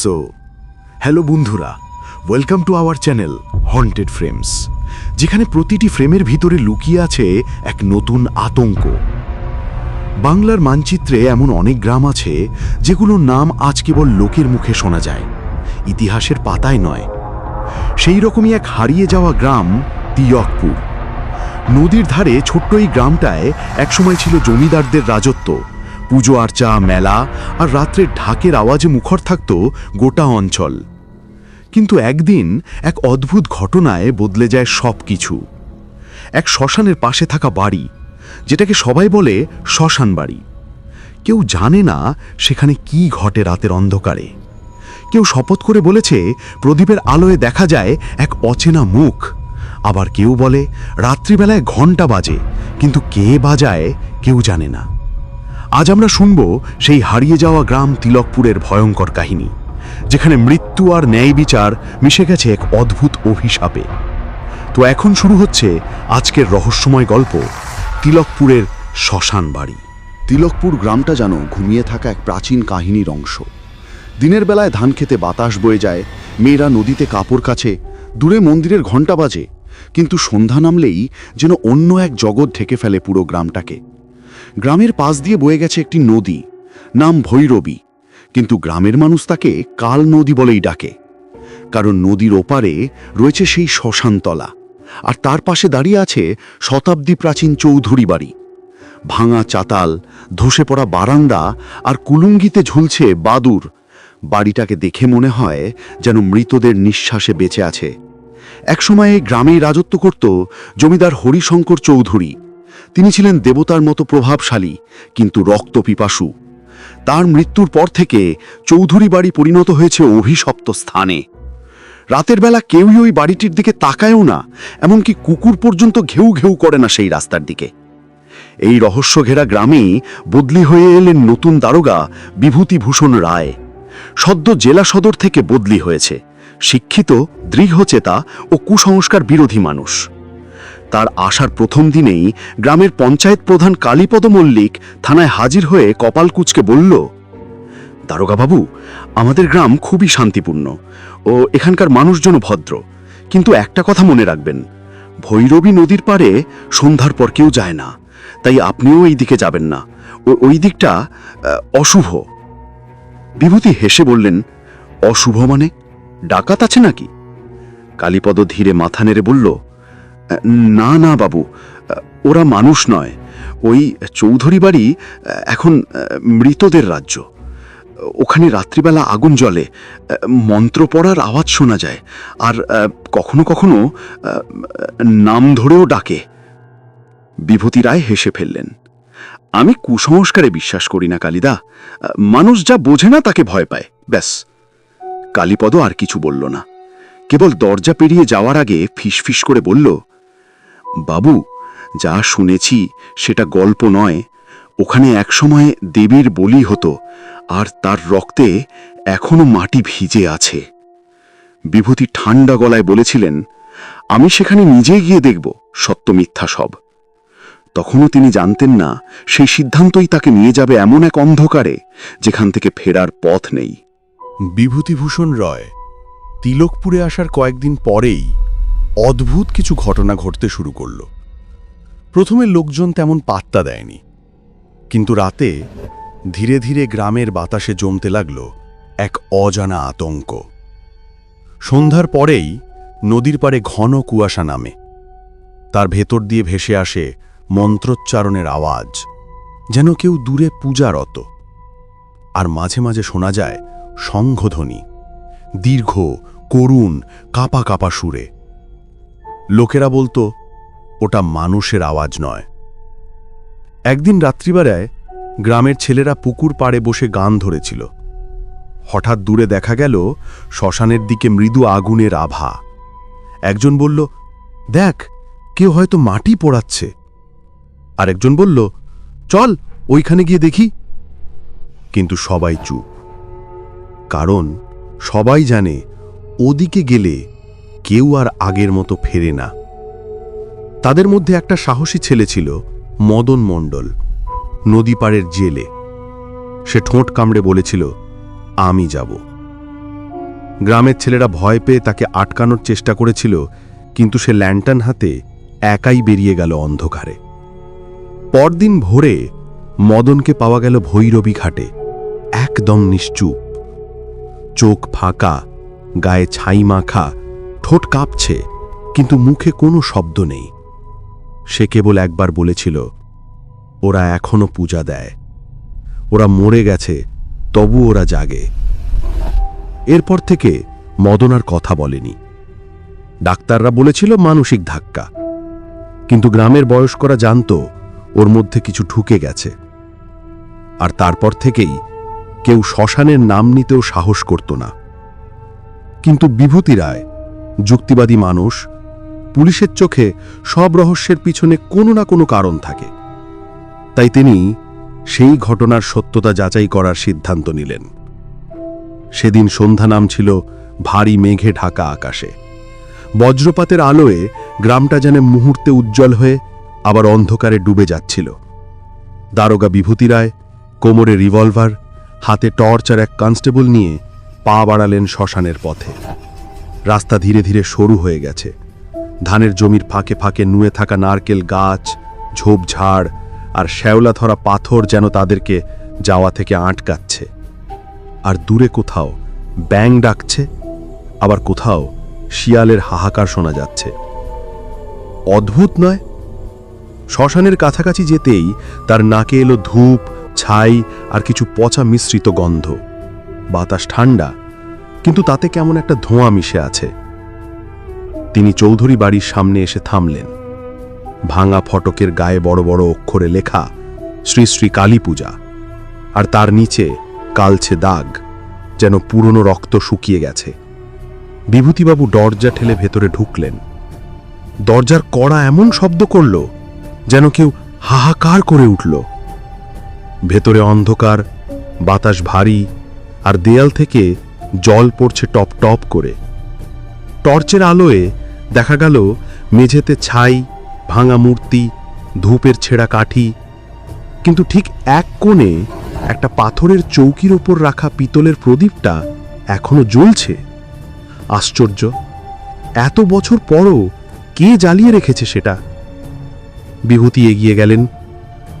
So hello বন্ধুরা welcome to our channel haunted frames যেখানে প্রতিটি ফ্রেমের ভিতরে লুকিয়ে আছে এক নতুন আতঙ্ক। বাংলার মানচিত্রে এমন অনেক গ্রাম আছে, যেগুলোর নাম আজ কেবল লোকের মুখে শোনা যায়, ইতিহাসের পাতায় নয়। সেই রকমই এক হারিয়ে যাওয়া গ্রাম, তিয়কপুর। নদীর ধারে ছোট্ট এই গ্রামটায় একসময় ছিল জমিদারদের রাজত্ব। পুজো আর্চা, মেলা আর রাত্রে ঢাকের আওয়াজে মুখর থাকত গোটা অঞ্চল। কিন্তু একদিন এক অদ্ভুত ঘটনায় বদলে যায় সব কিছু এক শ্মশানের পাশে থাকা বাড়ি, যেটাকে সবাই বলে শ্মশান বাড়ি। কেউ জানে না সেখানে কি ঘটে রাতের অন্ধকারে। কেউ শপথ করে বলেছে প্রদীপের আলোয় দেখা যায় এক অচেনা মুখ। আবার কেউ বলে রাত্রিবেলায় ঘণ্টা বাজে, কিন্তু কে বাজায় কেউ জানে না। আজ আমরা শুনব সেই হারিয়ে যাওয়া গ্রাম তিলকপুরের ভয়ঙ্কর কাহিনী, যেখানে মৃত্যু আর ন্যায় বিচার মিশে গেছে এক অদ্ভুত অভিশাপে। তো এখন শুরু হচ্ছে আজকের রহস্যময় গল্প, তিলকপুরের শ্মশান বাড়ি। তিলকপুর গ্রামটা যেন ঘুমিয়ে থাকা এক প্রাচীন কাহিনীর অংশ। দিনের বেলায় ধান খেতে বাতাস বয়ে যায়, মেয়েরা নদীতে কাপড় কাছে, দূরে মন্দিরের ঘণ্টা বাজে, কিন্তু সন্ধ্যা নামলেই যেন অন্য এক জগৎ ঢেকে ফেলে পুরো গ্রামটাকে। গ্রামের পাশ দিয়ে বয়ে গেছে একটি নদী, নাম ভৈরবী। কিন্তু গ্রামের মানুষ তাকে কাল নদী বলেই ডাকে। কারণ নদীর ওপারে রয়েছে সেই শ্মশানতলা, আর তার পাশে দাঁড়িয়ে আছে শতাব্দী প্রাচীন চৌধুরী বাড়ি। ভাঙা চাতাল, ধসে পড়া বারান্দা আর কুলুঙ্গিতে ঝুলছে বাদুর। বাড়িটাকে দেখে মনে হয় যেন মৃতদের নিঃশ্বাসে বেঁচে আছে। একসময় গ্রামেই রাজত্ব করত জমিদার হরিশঙ্কর চৌধুরী। তিনি ছিলেন দেবতার মতো প্রভাবশালী, কিন্তু রক্তপিপাসু তার মৃত্যুর পর থেকে চৌধুরী বাড়ি পরিণত হয়েছে অভিশপ্ত স্থানে। রাতের বেলা কেউই ওই বাড়িটির দিকে তাকায়ও না, এমনকি কুকুর পর্যন্ত ঘেউ ঘেউ করে না সেই রাস্তার দিকে। এই রহস্য ঘেরা গ্রামেই বদলি হয়ে এলেন নতুন দারোগা বিভূতিভূষণ রায়। সদ্য জেলা সদর থেকে বদলি হয়েছে। শিক্ষিত, দৃঢ়চেতা ও কুসংস্কার বিরোধী মানুষ। তার আসার প্রথম দিনেই গ্রামের পঞ্চায়েত প্রধান কালীপদ মল্লিক থানায় হাজির হয়ে কপাল কুচকে বলল, দারোগাবাবু, আমাদের গ্রাম খুবই শান্তিপূর্ণ ও এখানকার মানুষজন ভদ্র। কিন্তু একটা কথা মনে রাখবেন, ভৈরবী নদীর পাড়ে সন্ধ্যার পর কেউ যায় না, তাই আপনিও এই দিকে যাবেন না। ও, ওই দিকটা অশুভ। বিভূতি হেসে বললেন, অশুভ মানে? ডাকাত আছে নাকি? কালীপদ ধীরে মাথা নেড়ে বলল না না বাবু, ওরা মানুষ নয়। ওই চৌধুরী বাড়ি, এখন, মৃতদের রাজ্য। ওখানে রাত্রিবেলা আগুন জ্বলে, মন্ত্র পড়ার আওয়াজ শোনা যায়, আর, কখনো কখনো, নাম ধরেও ডাকে। বিভূতি রায় হেসে ফেললেন, আমি কুসংস্কারে বিশ্বাস করি না, কালিদা। মানুষ যা বোঝে না, তাকে ভয় পায়, ব্যাস। কালীপদ আর কিছু বলল না। কেবল দরজা পেরিয়ে যাওয়ার আগে ফিসফিস করে বলল বাবু, যা শুনেছি সেটা গল্প নয়। ওখানে একসময় দেবীর বলি হতো, আর তার রক্তে এখনও মাটি ভিজে আছে। বিভূতি ঠান্ডা গলায় বলেছিলেন, আমি সেখানে নিজে গিয়ে দেখব, সত্য মিথ্যা সব। তখনও তিনি জানতেন না, সেই সিদ্ধান্তই তাকে নিয়ে যাবে এমন এক অন্ধকারে, যেখান থেকে ফেরার পথ নেই। বিভূতিভূষণ রয়, তিলকপুরে আসার কয়েকদিন পরেই অদ্ভুত কিছু ঘটনা ঘটতে শুরু করল। প্রথমে লোকজন তেমন পাত্তা দেয়নি। কিন্তু রাতে ধীরে ধীরে গ্রামের বাতাসে জমতে লাগল এক অজানা আতঙ্ক। সন্ধ্যার পরেই নদীর পারে ঘন কুয়াশা নামে। তার ভেতর দিয়ে ভেসে আসে মন্ত্রোচ্চারণের আওয়াজ, যেন কেউ দূরে পূজারত। আর মাঝে মাঝে শোনা যায় সংঘধ্বনি, দীর্ঘ, করুণ, কাপা কাপা সুরে। লোকেরা বলতো, ওটা মানুষের আওয়াজ নয়। একদিন রাত্রিবেলায় গ্রামের ছেলেরা পুকুর পাড়ে বসে গান ধরেছিল। হঠাৎ দূরে দেখা গেল, শ্মশানের দিকে মৃদু আগুনের আভা। একজন বলল, দেখ, কেউ হয়তো মাটি পোড়াচ্ছে। আরেকজন বলল, চল, ওইখানে গিয়ে দেখি। কিন্তু সবাই চুপ। কারণ সবাই জানে, ওদিকে গেলে কেউ আর আগের মতো ফেরে না। তাদের মধ্যে একটা সাহসী ছেলে ছিল মদন মণ্ডল নদী পাড়ের জেলে। সে ঠোঁট কামড়ে বলেছিল, আমি যাব। গ্রামের ছেলেরা ভয় পেয়ে তাকে আটকানোর চেষ্টা করেছিল, কিন্তু সে ল্যান্টার্ন হাতে একাই বেরিয়ে গেল অন্ধকারে। পরদিন ভোরে মদনকে পাওয়া গেল ভৈরবী ঘাটে। একদম নিশ্চুপ। চোখ ফাঁকা, গায়ে ছাই মাখা ঠোঁট কাঁপছে, কিন্তু মুখে কোনো শব্দ নেই। সে কেবল একবার বলেছিল, ওরা এখনও পূজা দেয়। ওরা মরে গেছে, তবু ওরা জাগে। এরপর থেকে মদন আর কথা বলেনি। ডাক্তাররা বলেছিল, মানসিক ধাক্কা। কিন্তু গ্রামের বয়স্করা জানত, ওর মধ্যে কিছু ঢুকে গেছে। আর তারপর থেকেই কেউ শ্মশানের নাম নিতেও সাহস করত না। কিন্তু বিভূতি রায় যুক্তিবাদী মানুষ, পুলিশের চোখে সব রহস্যের পিছনে কোনো না কোনো কারণ থাকে। তাই তিনি সেই ঘটনার সত্যতা যাচাই করার সিদ্ধান্ত নিলেন। সেদিন সন্ধ্যা নাম ছিল ভারী মেঘে ঢাকা আকাশে। বজ্রপাতের আলোয় গ্রামটা যেন মুহূর্তে উজ্জ্বল হয়ে আবার অন্ধকারে ডুবে যাচ্ছিল। দারোগা বিভূতি রায়, কোমরে রিভলভার, হাতে টর্চ আর এক কনস্টেবল নিয়ে পা বাড়ালেন শ্মশানের পথে। রাস্তা ধীরে ধীরে সরু হয়ে গেছে। ধানের জমির ফাঁকে ফাঁকে নুয়ে থাকা নারকেল গাছ ঝোপঝাড় আর শ্যাওলা ধরা পাথর যেন তাদেরকে যাওয়া থেকে আটকাচ্ছে। আর দূরে কোথাও ব্যাং ডাকছে, আবার কোথাও শিয়ালের হাহাকার শোনা যাচ্ছে। অদ্ভুত নয়? শ্মশানের কাছাকাছি যেতেই তার নাকে এলো ধূপ, ছাই আর কিছু পচা মিশ্রিত গন্ধ। বাতাস ঠান্ডা কিন্তু তাতে কেমন একটা ধোঁয়া মিশে আছে। তিনি চৌধুরী বাড়ির সামনে এসে থামলেন। ভাঙা ফটকের গায়ে বড় বড় অক্ষরে লেখা, শ্রী শ্রী কালী পূজা আর তার নিচে কালছে দাগ, যেন পুরনো রক্ত শুকিয়ে গেছে। বিভূতিবাবু দরজা ঠেলে ভেতরে ঢুকলেন। দরজার কড়া এমন শব্দ করল, যেন কেউ হাহাকার করে উঠল। ভেতরে অন্ধকার, বাতাস ভারী, আর দেয়াল থেকে জল পড়ছে টপ টপ করে। টর্চের আলোয় দেখা গেল মেঝেতে ছাই, ভাঙা মূর্তি, ধূপের ছেঁড়া কাঠি। কিন্তু ঠিক এক কোণে একটা পাথরের চৌকির ওপর রাখা পিতলের প্রদীপটা এখনও জ্বলছে। আশ্চর্য, এত বছর পরও কে জ্বালিয়ে রেখেছে সেটা? বিভূতি এগিয়ে গেলেন,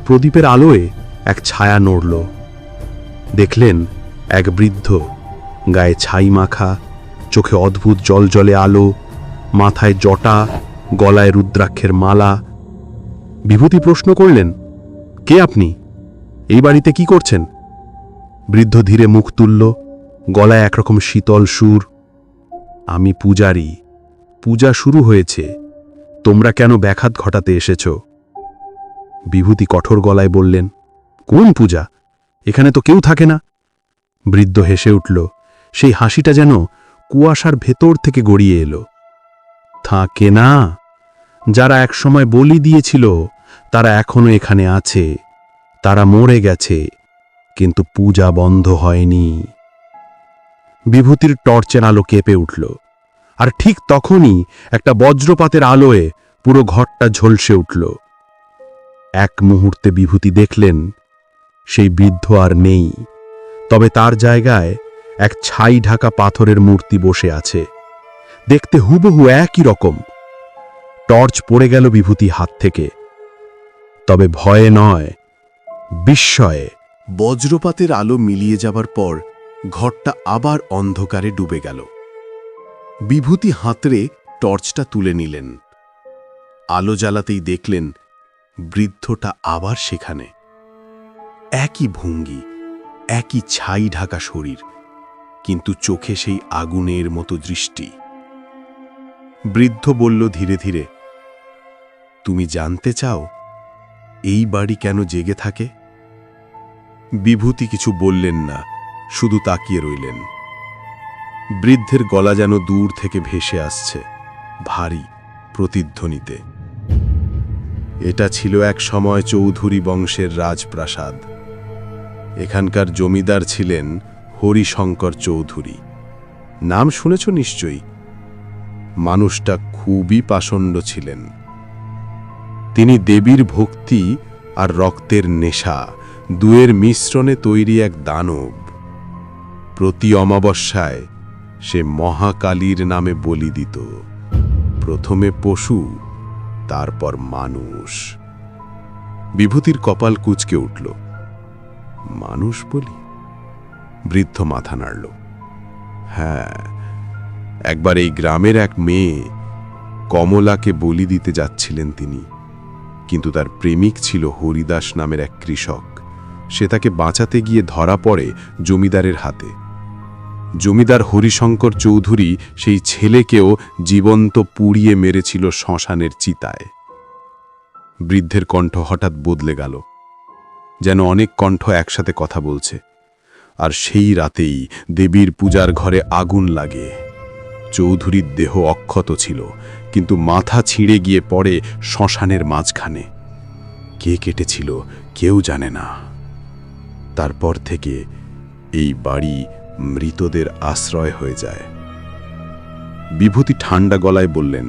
প্রদীপের আলোয় এক ছায়া নড়ল। দেখলেন এক বৃদ্ধ। গায়ে ছাই মাখা, চোখে অদ্ভুত জল জলে আলো, মাথায় জটা, গলায় রুদ্রাক্ষের মালা। বিভূতি প্রশ্ন করলেন, কে আপনি? এই বাড়িতে কি করছেন? বৃদ্ধ ধীরে মুখ তুলল, গলায় একরকম শীতল সুর, আমি পূজারি। পূজা শুরু হয়েছে। তোমরা কেন ব্যাঘাত ঘটাতে এসেছ? বিভূতি কঠোর গলায় বললেন, কোন পূজা? এখানে তো কেউ থাকে না। বৃদ্ধ হেসে উঠল সেই হাসিটা যেন কুয়াশার ভেতর থেকে গড়িয়ে এলো। থাকে না, যারা একসময় বলি দিয়েছিল, তারা এখনও এখানে আছে, তারা মরে গেছে, কিন্তু পূজা বন্ধ হয়নি। বিভূতির টর্চের আলো কেঁপে উঠল, আর ঠিক তখনই একটা বজ্রপাতের আলোয় পুরো ঘরটা ঝলসে উঠল। এক মুহূর্তে বিভূতি দেখলেন, সেই বৃদ্ধ আর নেই, তবে তার জায়গায় এক ছাই ঢাকা পাথরের মূর্তি বসে আছে। দেখতে হুবহু একই রকম। টর্চ পড়ে গেল বিভূতি হাত থেকে। তবে ভয়ে নয়, বিস্ময়ে। বজ্রপাতের আলো মিলিয়ে যাবার পর ঘরটা আবার অন্ধকারে ডুবে গেল। বিভূতি হাতড়ে টর্চটা তুলে নিলেন। আলো জ্বালাতেই দেখলেন বৃদ্ধটা আবার সেখানে। একই ভঙ্গি, একই ছাই ঢাকা শরীর। কিন্তু চোখে সেই আগুনের মতো দৃষ্টি। বৃদ্ধ বলল ধীরে ধীরে, তুমি জানতে চাও এই বাড়ি কেন জেগে থাকে? বিভূতি কিছু বললেন না, শুধু তাকিয়ে রইলেন। বৃদ্ধের গলা যেন দূর থেকে ভেসে আসছে, ভারী প্রতিধ্বনিতে। এটা ছিল এক সময় চৌধুরী বংশের রাজপ্রাসাদ। এখানকার জমিদার ছিলেন হরিশঙ্কর চৌধুরী। নাম শুনেছ নিশ্চয়ই? মানুষটা খুবই পাষণ্ড ছিলেন। তিনি দেবীর ভক্তি আর রক্তের নেশা দুয়ের মিশ্রণে তৈরি এক দানব। প্রতি অমাবস্যায় সে মহাকালীর নামে বলি দিত। প্রথমে পশু, তারপর মানুষ। বিভূতির কপাল কুচকে উঠল। মানুষ বলি? বৃদ্ধ মাথা নাড়ল। হ্যাঁ একবার এই গ্রামের এক মেয়ে কমলাকে বলি দিতে যাচ্ছিলেন তিনি, কিন্তু তার প্রেমিক ছিল হরিদাস নামের এক কৃষক। সে তাকে বাঁচাতে গিয়ে ধরা পড়ে জমিদারের হাতে। জমিদার হরিশঙ্কর চৌধুরী সেই ছেলেকেও জীবন্ত পুড়িয়ে মেরেছিল শ্মশানের চিতায়। বৃদ্ধের কণ্ঠ হঠাৎ বদলে গেল, যেন অনেক কণ্ঠ একসাথে কথা বলছে। আর সেই রাতেই দেবীর পূজার ঘরে আগুন লাগে। চৌধুরীর দেহ অক্ষত ছিল, কিন্তু মাথা ছিঁড়ে গিয়ে পড়ে শ্মশানের মাঝখানে। কে কেটেছিল কেউ জানে না। তারপর থেকে এই বাড়ি মৃতদের আশ্রয় হয়ে যায়। বিভূতি ঠান্ডা গলায় বললেন,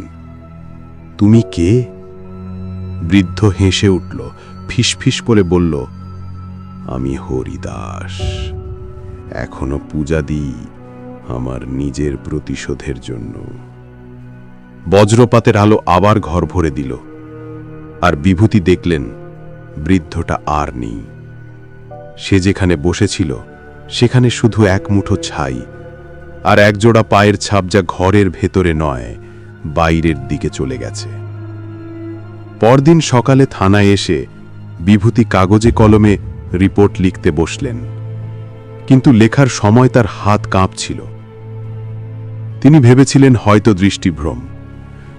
তুমি কে? বৃদ্ধ হেসে উঠল, ফিসফিস করে বলল, আমি হরিদাস। এখনও পূজা দিই আমার নিজের প্রতিশোধের জন্য। বজ্রপাতের আলো আবার ঘর ভরে দিল, আর বিভূতি দেখলেন বৃদ্ধটা আর নেই। সে যেখানে বসেছিল, সেখানে শুধু এক মুঠো ছাই, আর একজোড়া পায়ের ছাপ যা ঘরের ভেতরে নয়, বাইরের দিকে চলে গেছে। পরদিন সকালে থানায় এসে বিভূতি কাগজে কলমে রিপোর্ট লিখতে বসলেন। কিন্তু লেখার সময় তার হাত কাঁপছিল। তিনি ভেবেছিলেন হয়তো দৃষ্টিভ্রম,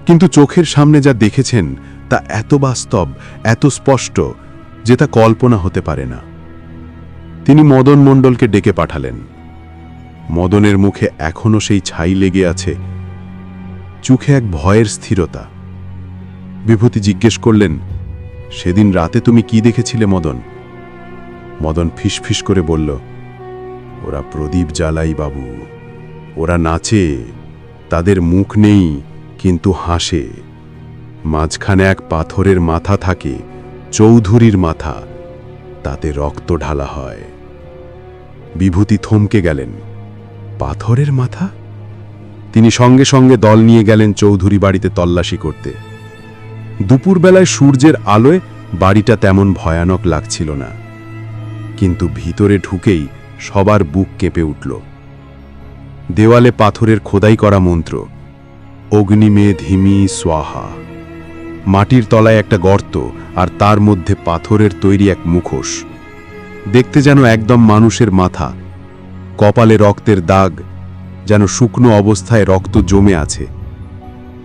কিন্তু চোখের সামনে যা দেখেছেন তা এত বাস্তব, এত স্পষ্ট যে তা কল্পনা হতে পারে না। তিনি মদন মণ্ডলকে ডেকে পাঠালেন। মদনের মুখে এখনও সেই ছাই লেগে আছে, চোখে এক ভয়ের স্থিরতা। বিভূতি জিজ্ঞেস করলেন, সেদিন রাতে তুমি কি দেখেছিলে মদন? মদন ফিসফিস করে বলল ওরা প্রদীপ জ্বালাই বাবু। ওরা নাচে, তাদের মুখ নেই, কিন্তু হাসে। মাঝখানে এক পাথরের মাথা থাকে, চৌধুরীর মাথা। তাতে রক্ত ঢালা হয়। বিভূতি থমকে গেলেন। পাথরের মাথা? তিনি সঙ্গে সঙ্গে দল নিয়ে গেলেন চৌধুরী বাড়িতে তল্লাশি করতে। দুপুরবেলায় সূর্যের আলোয় বাড়িটা তেমন ভয়ানক লাগছিল না। কিন্তু ভিতরে ঢুকেই সবার বুক কেঁপে উঠল। দেওয়ালে পাথরের খোদাই করা মন্ত্র অগ্নিমে ধিমি সোয়াহা মাটির তলায় একটা গর্ত আর তার মধ্যে পাথরের তৈরি এক মুখোশ। দেখতে যেন একদম মানুষের মাথা, কপালে রক্তের দাগ, যেন শুকনো অবস্থায় রক্ত জমে আছে।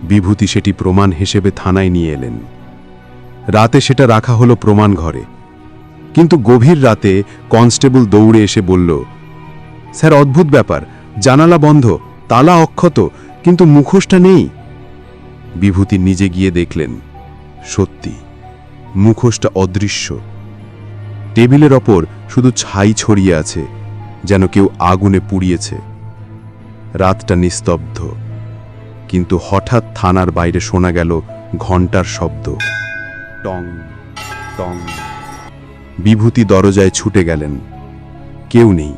বিভূতি সেটি প্রমাণ হিসেবে থানায় নিয়ে এলেন। রাতে সেটা রাখা হলো প্রমাণ ঘরে। কিন্তু গভীর রাতে কনস্টেবল দৌড়ে এসে বলল, স্যার, অদ্ভুত ব্যাপার। জানালা বন্ধ, তালা অক্ষত, কিন্তু মুখোশটা নেই। বিভূতি নিজে গিয়ে দেখলেন, সত্যি, মুখোশটা অদৃশ্য। টেবিলের ওপর শুধু ছাই ছড়িয়ে আছে, যেন কেউ আগুনে পুড়িয়েছে। রাতটা নিস্তব্ধ, কিন্তু হঠাৎ থানার বাইরে শোনা গেল ঘণ্টার শব্দ। টং টং। বিভূতি দরজায় ছুটে গেলেন। কেউ নেই।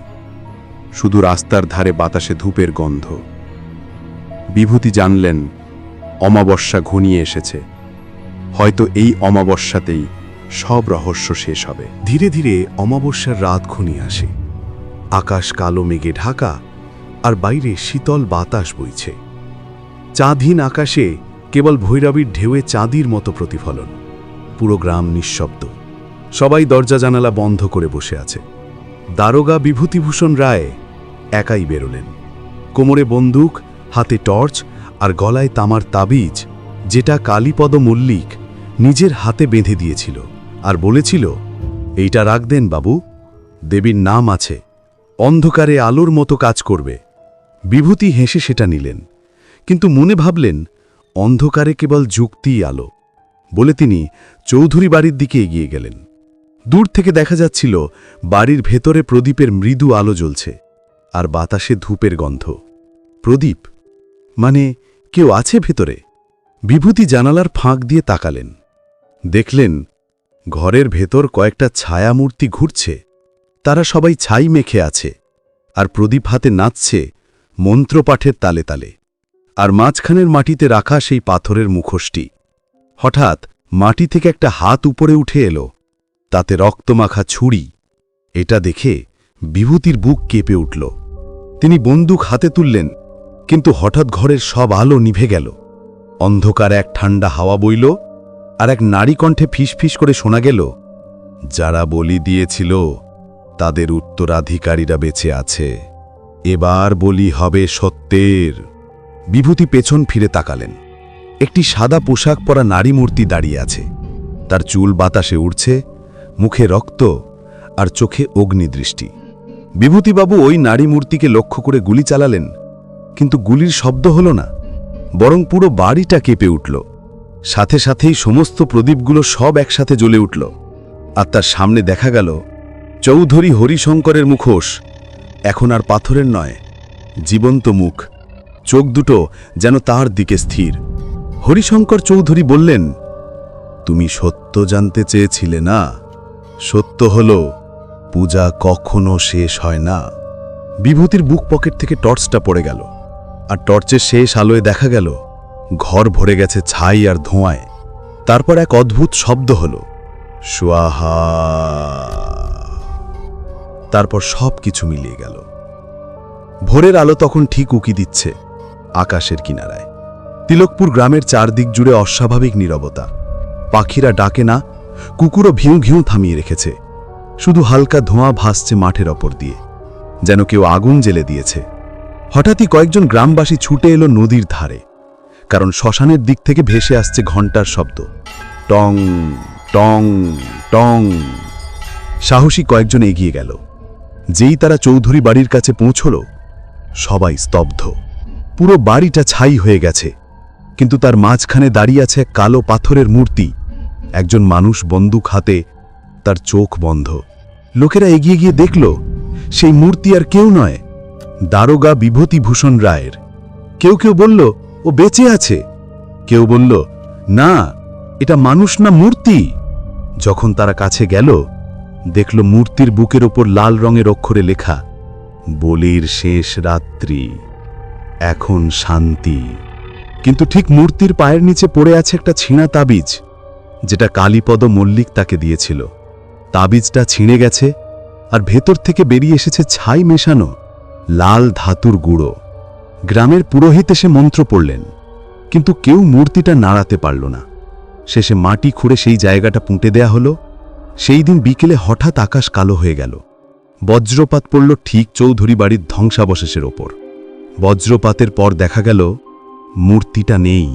শুধু রাস্তার ধারে বাতাসে ধূপের গন্ধ। বিভূতি জানলেন, অমাবস্যা ঘনিয়ে এসেছে। হয়তো এই অমাবস্যাতেই সব রহস্য শেষ হবে। ধীরে ধীরে অমাবস্যার রাত ঘনিয়ে আসে। আকাশ কালো, মেঘে ঢাকা, আর বাইরে শীতল বাতাস বইছে। চাঁদহীন আকাশে কেবল ভৈরবীর ঢেউয়ে চাঁদির মতো প্রতিফলন। পুরো গ্রাম নিঃশব্দ। সবাই দরজা জানালা বন্ধ করে বসে আছে। দারোগা বিভূতিভূষণ রায় একাই বেরোলেন। কোমরে বন্দুক, হাতে টর্চ আর গলায় তামার তাবিজ, যেটা কালীপদ মল্লিক নিজের হাতে বেঁধে দিয়েছিল আর বলেছিল, এইটা রাখদেন বাবু, দেবীর নাম আছে, অন্ধকারে আলোর মতো কাজ করবে। বিভূতি হেসে সেটা নিলেন। কিন্তু মনে ভাবলেন, অন্ধকারে কেবল যুক্তিই আলো। বলে তিনি চৌধুরী বাড়ির দিকে এগিয়ে গেলেন। দূর থেকে দেখা যাচ্ছিল বাড়ির ভেতরে প্রদীপের মৃদু আলো জ্বলছে আর বাতাসে ধূপের গন্ধ। প্রদীপ? মানে কেউ আছে ভেতরে? বিভূতি জানালার ফাঁক দিয়ে তাকালেন। দেখলেন, ঘরের ভেতর কয়েকটা ছায়ামূর্তি ঘুরছে। তারা সবাই ছাই মেখে আছে আর প্রদীপ হাতে নাচছে মন্ত্রপাঠের তালে তালে। আর মাঝখানের মাটিতে রাখা সেই পাথরের মুখোশটি। হঠাৎ মাটি থেকে একটা হাত উপরে উঠে এলো। তাতে রক্তমাখা ছুরি। এটা দেখে বিভূতির বুক কেঁপে উঠল। তিনি বন্দুক হাতে তুললেন, কিন্তু হঠাৎ ঘরের সব আলো নিভে গেল। অন্ধকার এক ঠান্ডা হাওয়া বইল, আর এক নারী কণ্ঠে ফিসফিস করে শোনা গেল, যারা বলি দিয়েছিল, তাদের উত্তরাধিকারীরা বেঁচে আছে। এবার বলি হবে সত্যের। বিভূতি পেছন ফিরে তাকালেন। একটি সাদা পোশাক পরা নারী মূর্তি দাঁড়িয়ে আছে। তার চুল বাতাসে উড়ছে মুখে রক্ত আর চোখে অগ্নিদৃষ্টি। বিভূতিবাবু ওই নারী মূর্তিকে লক্ষ্য করে গুলি চালালেন, কিন্তু গুলির শব্দ হল না, বরং পুরো বাড়িটা কেঁপে উঠল। সাথে সাথেই সমস্ত প্রদীপগুলো সব একসাথে জ্বলে উঠল, আর তার সামনে দেখা গেল চৌধুরী হরিশঙ্করের মুখোশ। এখন আর পাথরের নয়, জীবন্ত মুখ, চোখ দুটো যেন তার দিকে স্থির। হরিশঙ্কর চৌধুরী বললেন, তুমি সত্য জানতে চেয়েছিলে না? সত্য হল, পূজা কখনো শেষ হয় না। বিভূতির বুক পকেট থেকে টর্চটা পড়ে গেল। আর টর্চের শেষ আলোয় দেখা গেল, ঘর ভরে গেছে ছাই আর ধোঁয়ায়। তারপর এক অদ্ভুত শব্দ হল, সোয়াহা! তারপর সব কিছু মিলিয়ে গেল। ভোরের আলো তখন ঠিক উকি দিচ্ছে, আকাশের কিনারায়। তিলকপুর গ্রামের চারদিক জুড়ে অস্বাভাবিক নীরবতা। পাখিরা ডাকে না কুকুরও ভিউ ঘিউ থামিয়ে রেখেছে। শুধু হালকা ধোঁয়া ভাসছে মাঠের ওপর দিয়ে, যেন কেউ আগুন জেলে দিয়েছে। হঠাৎই কয়েকজন গ্রামবাসী ছুটে এলো নদীর ধারে, কারণ শ্মশানের দিক থেকে ভেসে আসছে ঘণ্টার শব্দ। টং টং টং। সাহসী কয়েকজন এগিয়ে গেল। যেই তারা চৌধুরী বাড়ির কাছে পৌঁছল, সবাই স্তব্ধ। পুরো বাড়িটা ছাই হয়ে গেছে, কিন্তু তার মাঝখানে দাঁড়িয়ে আছে কালো পাথরের মূর্তি। একজন মানুষ বন্দুক হাতে তার চোখ বন্ধ। লোকেরা এগিয়ে গিয়ে দেখল, সেই মূর্তি আর কেউ নয়, দারোগা বিভূতিভূষণ রায়ের। কেউ কেউ বলল, ও বেঁচে আছে। কেউ বলল, না, এটা মানুষ না মূর্তি। যখন তারা কাছে গেল, দেখল মূর্তির বুকের ওপর লাল রঙের অক্ষরে লেখা, বলির শেষ রাত্রি, এখন শান্তি। কিন্তু ঠিক মূর্তির পায়ের নিচে পড়ে আছে একটা ছিঁড়া তাবিজ। যেটা কালীপদ মল্লিক তাকে দিয়েছিল। তাবিজটা ছিঁড়ে গেছে আর ভেতর থেকে বেরিয়ে এসেছে ছাই মেশানো লাল ধাতুর গুঁড়ো। গ্রামের পুরোহিত এসে মন্ত্র পড়লেন, কিন্তু কেউ মূর্তিটা নাড়াতে পারল না। শেষে মাটি খুঁড়ে সেই জায়গাটা পুঁটে দেয়া হলো। সেই দিন বিকেলে হঠাৎ আকাশ কালো হয়ে গেল। বজ্রপাত পড়ল ঠিক চৌধুরী বাড়ির ধ্বংসাবশেষের ওপর। বজ্রপাতের পর দেখা গেল, মূর্তিটা নেই।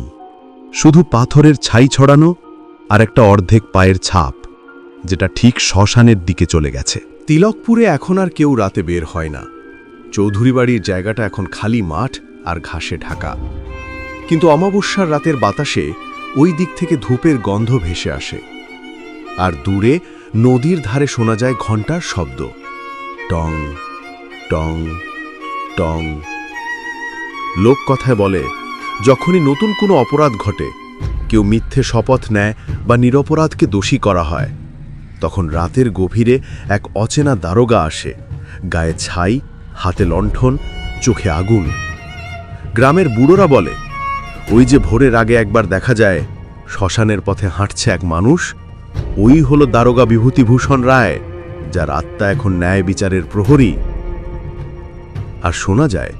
শুধু পাথরের ছাই ছড়ানো আর একটা অর্ধেক পায়ের ছাপ, যেটা ঠিক শ্মশানের দিকে চলে গেছে। তিলকপুরে এখন আর কেউ রাতে বের হয় না। চৌধুরী বাড়ির জায়গাটা এখন খালি মাঠ আর ঘাসে ঢাকা। কিন্তু অমাবস্যার রাতের বাতাসে ওই দিক থেকে ধূপের গন্ধ ভেসে আসে। আর দূরে নদীর ধারে শোনা যায় ঘণ্টার শব্দ। টং টং টং। লোক কথায় বলে, যখনই নতুন কোনো অপরাধ ঘটে কেউ মিথ্যে শপথ নেয় বা নিরপরাধকে দোষী করা হয়। তখন রাতের গভীরে এক অচেনা দারোগা আসে। গায়ে ছাই, হাতে লণ্ঠন, চোখে আগুন। গ্রামের বুড়োরা বলে, ওই যে ভোরের আগে একবার দেখা যায়, শ্মশানের পথে হাঁটছে এক মানুষ। ওই হলো দারোগা বিভূতিভূষণ রায়, যার আত্মা এখন ন্যায় বিচারের প্রহরী। আর শোনা যায়,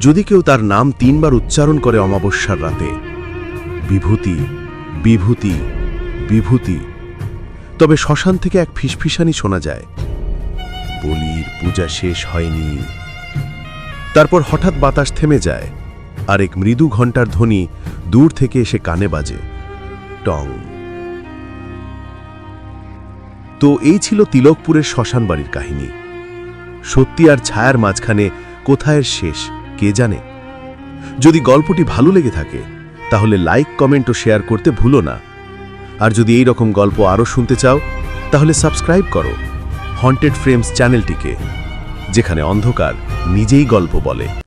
যদি কেউ তার নাম তিনবার উচ্চারণ করে অমাবস্যার রাতে বিভূতি বিভূতি বিভূতি। তবে শ্মশান থেকে এক ফিসফিসানি শোনা যায়। বলির পূজা শেষ হয়নি। তারপর হঠাৎ বাতাস থেমে যায়। আর এক মৃদু ঘণ্টার ধ্বনি দূর থেকে এসে কানে বাজে। টং। তো এই ছিল তিলকপুরের শ্মশান বাড়ির কাহিনী। সত্যি আর ছায়ার মাঝখানে কোথায় শেষ, কে জানে? যদি গল্পটি ভালো লেগে থাকে তাহলে লাইক, কমেন্ট ও শেয়ার করতে ভুলো না। আর যদি এই রকম গল্প আরও শুনতে চাও, তাহলে সাবস্ক্রাইব করো হন্টেড ফ্রেমস চ্যানেলটিকে, যেখানে অন্ধকার নিজেই গল্প বলে।